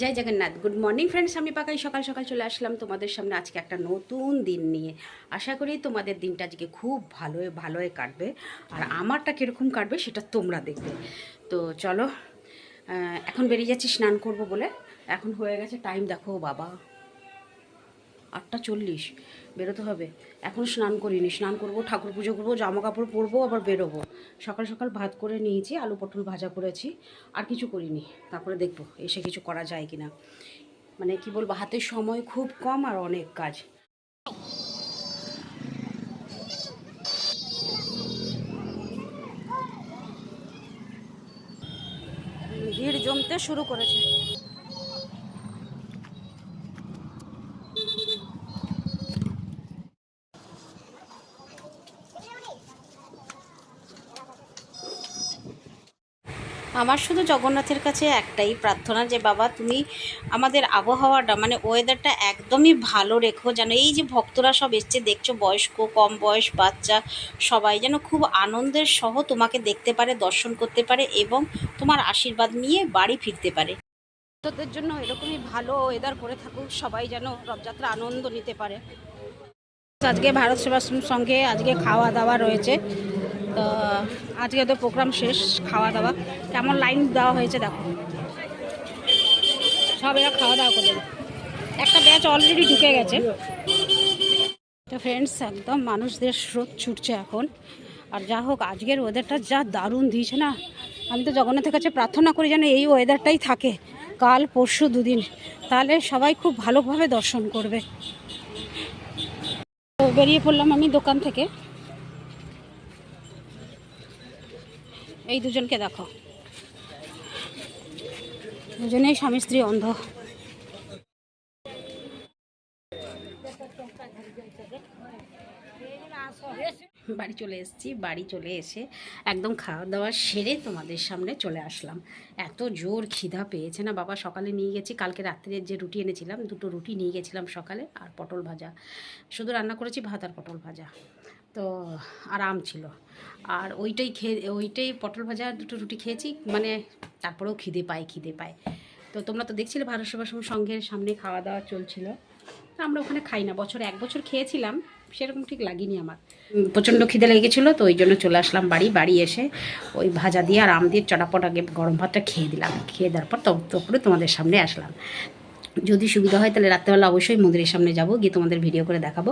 জয় Jagannath. Good morning friends আমি পাকাই। সকাল সকাল চলে আসলাম তোমাদের সামনে আজকে একটা নতুন দিন নিয়ে। আশা করি তোমাদের দিনটা আজকে খুব ভালোই ভালোই কাটবে। আর আমারটা কীরকম কাটবে সেটা তোমরা দেখবে। তো চলো এখন বেরিয়ে যাচ্ছি, স্নান করব বলে। এখন হয়ে গেছে টাইম দেখো বাবা। আটটা চল্লিশ, বেরোতে হবে। এখন স্নান করিনি, স্নান করব, ঠাকুর পুজো করব জামা কাপড় পরবো, আবার বেরোবো। সকাল সকাল ভাত করে নিয়েছি, আলু পটল ভাজা করেছি, আর কিছু করিনি। তারপরে দেখব এসে কিছু করা যায় কি না মানে কি বলব হাতের সময় খুব কম আর অনেক কাজ। ভিড় জমতে শুরু করেছে। আমার শুধু জগন্নাথের কাছে একটাই প্রার্থনা যে, বাবা, তুমি আমাদের আবহাওয়াটা মানে ওয়েদারটা একদমই ভালো রেখো। যেন এই যে ভক্তরা সব এসছে, দেখছ বয়স্ক, কম বয়স, বাচ্চা, সবাই যেন খুব আনন্দের সহ তোমাকে দেখতে পারে, দর্শন করতে পারে এবং তোমার আশীর্বাদ নিয়ে বাড়ি ফিরতে পারে। ভক্তদের জন্য এরকমই ভালো ওয়েদার করে থাকুক, সবাই যেন রথযাত্রা আনন্দ নিতে পারে। আজকে ভারত সেবাশ্রম সঙ্গে আজকে খাওয়া দাওয়া রয়েছে। তো, আজকে তো প্রোগ্রাম শেষ, খাওয়া দাওয়া। কেমন লাইন দেওয়া হয়েছে দেখো। সব এরা খাওয়া দাওয়া করে একটা ব্যাচ অলরেডি ঢুকে গেছে। তো ফ্রেন্ডস একদম মানুষদের স্রোত ছুটছে এখন। আর যা হোক, আজকের ওয়েদারটা যা দারুণ দিয়েছে না। আমি তো জগন্নাথের কাছে প্রার্থনা করি যেন এই ওয়েদারটাই থাকে। কাল, পরশু দুদিন। তাহলে সবাই খুব ভালোভাবে দর্শন করবে। বেরিয়ে পড়লাম আমি দোকান থেকে। এই দুজনকে দেখো। দুজনেই স্বামী, স্ত্রী, অন্ধ। বাড়ি চলে এসেছি, বাড়ি চলে এসে একদম খাওয়া দাওয়া সেরে তোমাদের সামনে চলে আসলাম। এত জোর খিদা পেয়েছে না, বাবা সকালে নিয়ে গেছি, কালকে রাত্রে যে রুটি এনেছিলাম, দুটো রুটি নিয়ে গেছিলাম সকালে, আর পটল ভাজা। শুধু রান্না করেছি ভাত আর পটল ভাজা। তো আরাম ছিল। আর ওইটাই খেয়ে, ওইটাই পটল ভাজা দুটো রুটি খেয়েছি মানে তারপরেও খিদে পায় খিদে পায়। তো তোমরা তো দেখছিলে ভারত সেবাশ্রম সঙ্গের সামনে খাওয়া দাওয়া চলছিল। তো আমরা ওখানে খাই না, বছর এক বছর খেয়েছিলাম, সেরকম ঠিক লাগেনি আমার। প্রচণ্ড খিদে লেগেছিলো, তো ওই জন্য চলে আসলাম বাড়ি বাড়ি এসে ওই ভাজা দিয়ে আর আম দিয়ে চটাপট আগে গরম ভাতটা খেয়ে দিলাম। খেয়ে দেওয়ার পর তারপরে তোমাদের সামনে আসলাম। যদি সুবিধা হয় তাহলে রাত্রেবেলা অবশ্যই মন্দিরের সামনে যাব, গিয়ে তোমাদের ভিডিও করে দেখাবো।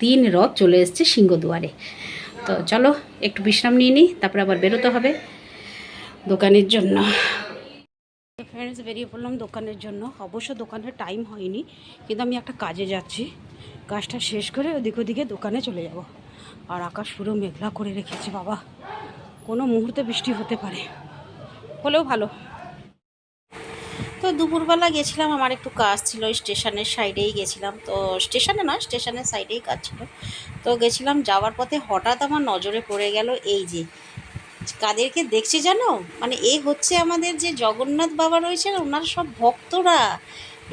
তিন রথ চলে এসছে সিংহদুয়ারে। তো চলো, একটু বিশ্রাম নিয়ে নিই, তারপরে আবার বেরোতে হবে দোকানের জন্য। ফ্রেন্ডস বেরিয়ে পড়লাম দোকানের জন্য। অবশ্য দোকানের টাইম হয়নি, কিন্তু আমি একটা কাজে যাচ্ছি। কাজটা শেষ করে ওদিক ওদিকে দোকানে চলে যাব। আর আকাশ পুরো মেঘলা করে রেখেছে, বাবা। কোনো মুহূর্তে বৃষ্টি হতে পারে। হলেও ভালো। তো দুপুরবেলা গেছিলাম, আমার একটু কাজ ছিল, স্টেশনের সাইডেই গেছিলাম। তো স্টেশনে না, স্টেশনের সাইডেই কাজ ছিল। তো গেছিলাম, যাওয়ার পথে হঠাৎ আমার নজরে পড়ে গেল এই যে, কাদেরকে দেখছি জানো? মানে এ হচ্ছে আমাদের যে জগন্নাথ বাবা রয়েছেন ওনার সব ভক্তরা।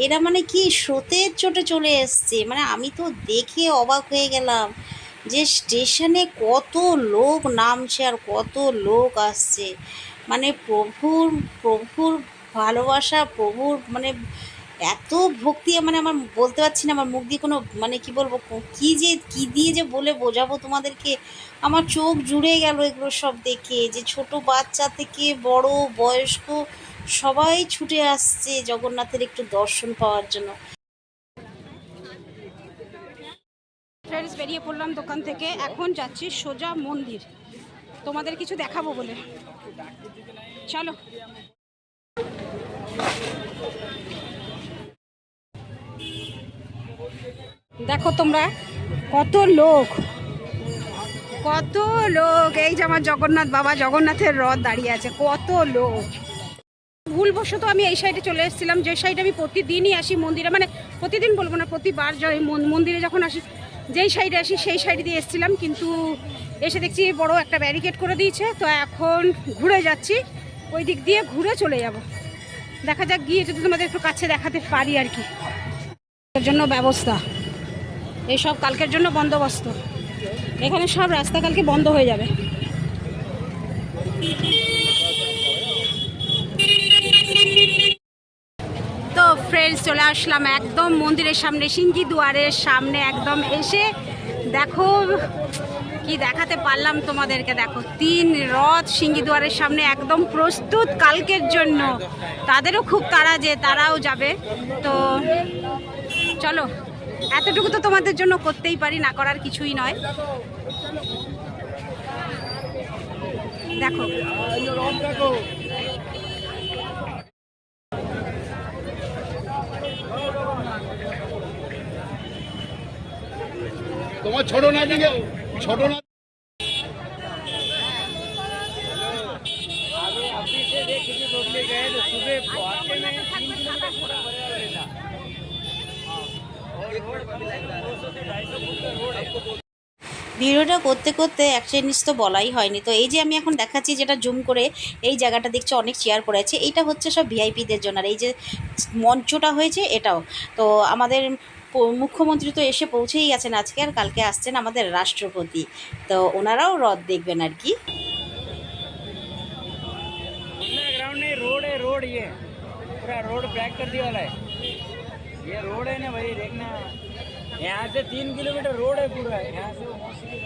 এরা মানে কি স্রোতের চোটে চলে এসছে। মানে আমি তো দেখে অবাক হয়ে গেলাম যে স্টেশনে কত লোক নামছে আর কত লোক আসছে। মানে প্রভুর প্রভুর ভালোবাসা, প্রভুর মানে এত ভক্তি মানে আমার বলতে পারছি না, আমার মুখ দিয়ে কোনো মানে কি বলব, কী যে, কী দিয়ে যে বলে বোঝাবো তোমাদেরকে? আমার চোখ জুড়ে গেল এগুলো সব দেখে যে ছোট বাচ্চা থেকে বড়, বয়স্ক সবাই ছুটে আসছে জগন্নাথের একটু দর্শন পাওয়ার জন্য। বেরিয়ে পড়লাম দোকান থেকে। এখন যাচ্ছি সোজা মন্দির। তোমাদের কিছু দেখাবো বলে। চলো। দেখো তোমরা, কত লোক। কত লোক। এই যে আমার জগন্নাথ বাবা, জগন্নাথের রথ দাঁড়িয়ে আছে, কত লোক। ভুলবশত আমি এই সাইডে চলে এসেছিলাম, যে সাইডে আমি প্রতিদিনই আসি মন্দিরে মানে প্রতিদিন বলব না, প্রতিবার মন্দিরে যখন আসি, যেই সাইডে আসি সেই সাইড দিয়ে এসেছিলাম, কিন্তু এসে দেখছি বড় একটা ব্যারিকেড করে দিয়েছে, তো এখন ঘুরে যাচ্ছি, ওই দিক দিয়ে ঘুরে চলে যাব। দেখা যাক গিয়ে যদি তোমাদের একটু কাছে দেখাতে পারি আর কি। জন্য ব্যবস্থা। এইসব কালকের জন্য বন্দোবস্ত। এখানে সব রাস্তা কালকে বন্ধ হয়ে যাবে। তো ফ্রেন্ডস চলে আসলাম একদম মন্দিরের সামনে সিঙ্গি দুয়ারের সামনে একদম এসে দেখো, কি দেখাতে পারলাম তোমাদেরকে? দেখো, তিন রথ সিঙ্গি দুয়ারের সামনে একদম প্রস্তুত কালকের জন্য। তাদেরও খুব তারা যে তারাও যাবে। তো চলো। এতটুকু তো তোমাদের জন্য করতেই পারি, না করার কিছুই নয়। দেখো। তোমার ছোট না ছোট না ভিডিওটা করতে করতে এক জিনিস তো বলাই হয়নি তো এই যে আমি এখন দেখাচ্ছি যেটা জুম করে এই জায়গাটা দেখছি অনেক চেয়ার পড়ে আছে এইটা হচ্ছে সব ভিআইপিদের জন্য আর এই যে মঞ্চটা হয়েছে এটাও তো আমাদের প- মুখ্যমন্ত্রী তো এসে পৌঁছেই গেছেন আজকে আর কালকে আসছেন আমাদের রাষ্ট্রপতি তো ওনারাও রথ দেখবেন আর কি ग्राउंड नहीं रोड है रोड ये पूरा रोड ब्लैक कर दिया वाला है ये रोड है ना भाई देखना यहाँ से तीन किलोमीटर रोड है पूरा। यहाँ से वो मौसमी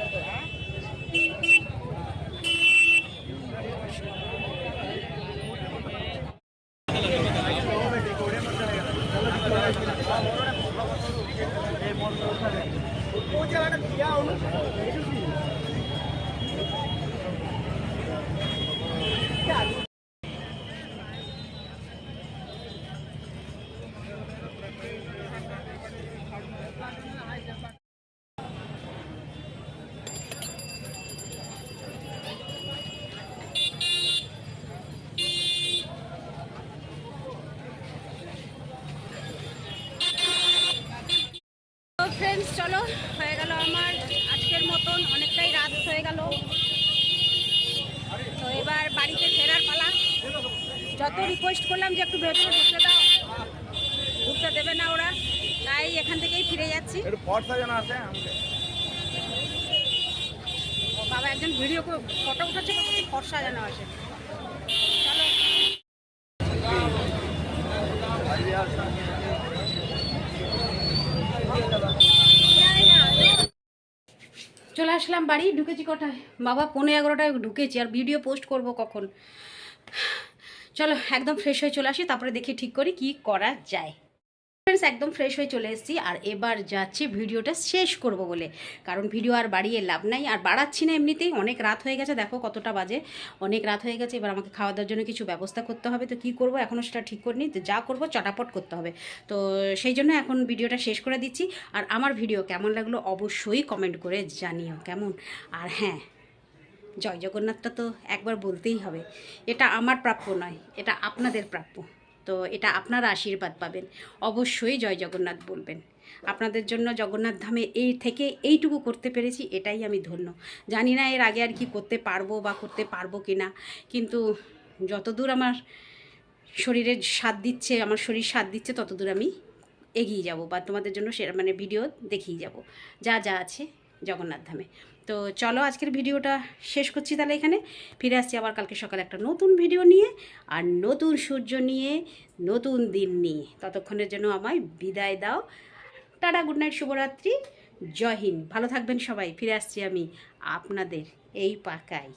চলো হয়ে গেল আমার আজকের মতন অনেকটাই রাত হয়ে গেল। তো এবার বাড়িতে ফেরার পালা। যত রিকোয়েস্ট করলাম যে একটু ভেতরে ঢুকতে দাও ঢুকতে দেবে না ওরা তাই এখান থেকেই ফিরে যাচ্ছি। আছে বাবা একজন ভিডিও ফটো উঠাচ্ছে ফর্সা যেন আসে চলো। চলে আসলাম বাড়ি, ঢুকেছি কটায় বাবা পনেরো এগারোটায় ঢুকেছি, আর ভিডিও পোস্ট করব কখন? চলো, একদম ফ্রেশ হয়ে চলে আসি, তারপরে দেখি ঠিক করি কি করা যায়। ফ্রেন্ডস একদম ফ্রেশ হয়ে চলে এসেছি। আর এবার যাচ্ছি, ভিডিওটা শেষ করব বলে। কারণ ভিডিও আর বাড়িয়ে লাভ নাই, আর বাড়াচ্ছি না এমনিতেই। অনেক রাত হয়ে গেছে, দেখো কতটা বাজে। অনেক রাত হয়ে গেছে, এবার আমাকে খাওয়া দাওয়ার জন্য কিছু ব্যবস্থা করতে হবে। তো কী করব এখনও সেটা ঠিক করিনি। তো যা করব, চটাপট করতে হবে। তো সেই জন্য এখন ভিডিওটা শেষ করে দিচ্ছি। আর আমার ভিডিও কেমন লাগল অবশ্যই কমেন্ট করে জানিও, কেমন? আর হ্যাঁ জয় জগন্নাথটা তো একবার বলতেই হবে। এটা আমার প্রাপ্য নয়, এটা আপনাদের প্রাপ্য। তো এটা আপনারা আশীর্বাদ পাবেন। অবশ্যই জয় জগন্নাথ বলবেন। আপনাদের জন্য জগন্নাথ ধামে এই থেকে এইটুকু করতে পেরেছি, এটাই আমি ধন্য। জানি না এর আগে আর কি করতে পারব বা করতে পারব কি না কিন্তু যতদূর আমার শরীরের স্বাদ দিচ্ছে, আমার শরীর স্বাদ দিচ্ছে, ততদূর আমি এগিয়ে যাব বা তোমাদের জন্য সে মানে ভিডিও দেখিয়ে যাব। যা যা আছে জগন্নাথ ধামে। তো চলো আজকের ভিডিওটা শেষ করছি তাহলে এখানে। ফিরে আসছি আবার কালকে সকালে একটা নতুন ভিডিও নিয়ে আর নতুন সূর্য নিয়ে, নতুন দিন নিয়ে। ততক্ষণের জন্য আমায় বিদায় দাও। টাটা, গুড নাইট, শুভরাত্রি। জয় হিন্দ। ভালো থাকবেন সবাই। ফিরে আসছি আমি আপনাদের এই পাকায়।